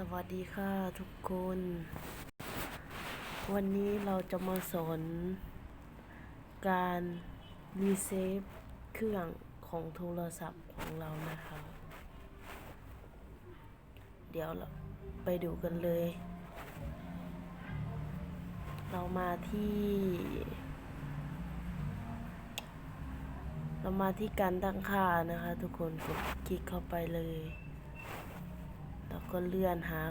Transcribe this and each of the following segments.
สวัสดีค่ะทุกคน วันนี้เราจะมาสอน การรีเซ็ตเครื่องของโทรศัพท์ของเรานะคะ เดี๋ยวเราไปดูกันเลย เรามาที่ เรามาที่การตั้งค่านะคะ ทุกคนกดคลิกเข้าไปเลย แล้วก็เลื่อนหา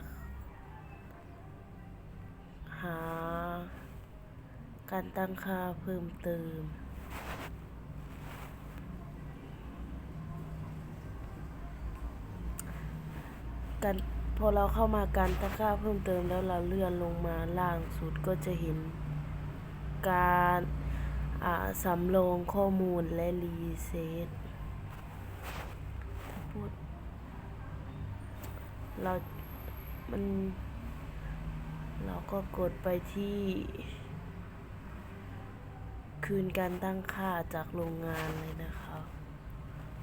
หา การตั้งค่าเพิ่มเติม การพอเราเข้ามาการตั้งค่าเพิ่มเติมแล้วเราเลื่อนลงมาล่างสุดก็จะเห็นการอ่าสำรองข้อมูลและรีเซ็ตถ้าพูด เรามัน เราก็กดไปที่ คืนการตั้งค่าจากโรงงานเลยนะคะ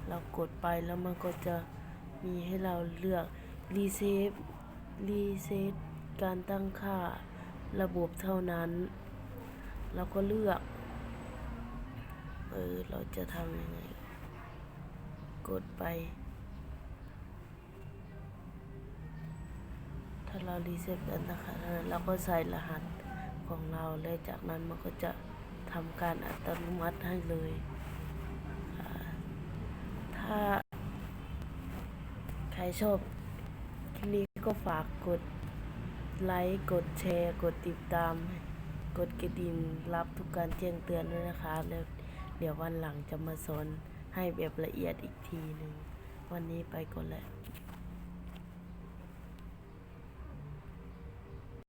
เรากดไปแล้วมันก็จะมีให้เราเลือกรีเซ็ตรีเซตการตั้งค่าระบบเท่านั้น เราก็เลือก เออ เราจะทำยังไง กดไป เรารีเซ็ตกันนะคะเราก็ใส่รหัสของเราและจากนั้นมันก็จะทำการอัตโนมัติให้เลย ถ้าใครชอบคลิปนี้ก็ฝากกดไลค์ กดแชร์ กดติดตาม กดกระดิ่งรับทุกการแจ้งเตือนด้วยนะคะแล้วเดี๋ยววันหลังจะมาสอนให้แบบละเอียดอีกทีหนึ่ง วันนี้ไปก่อนแล้ว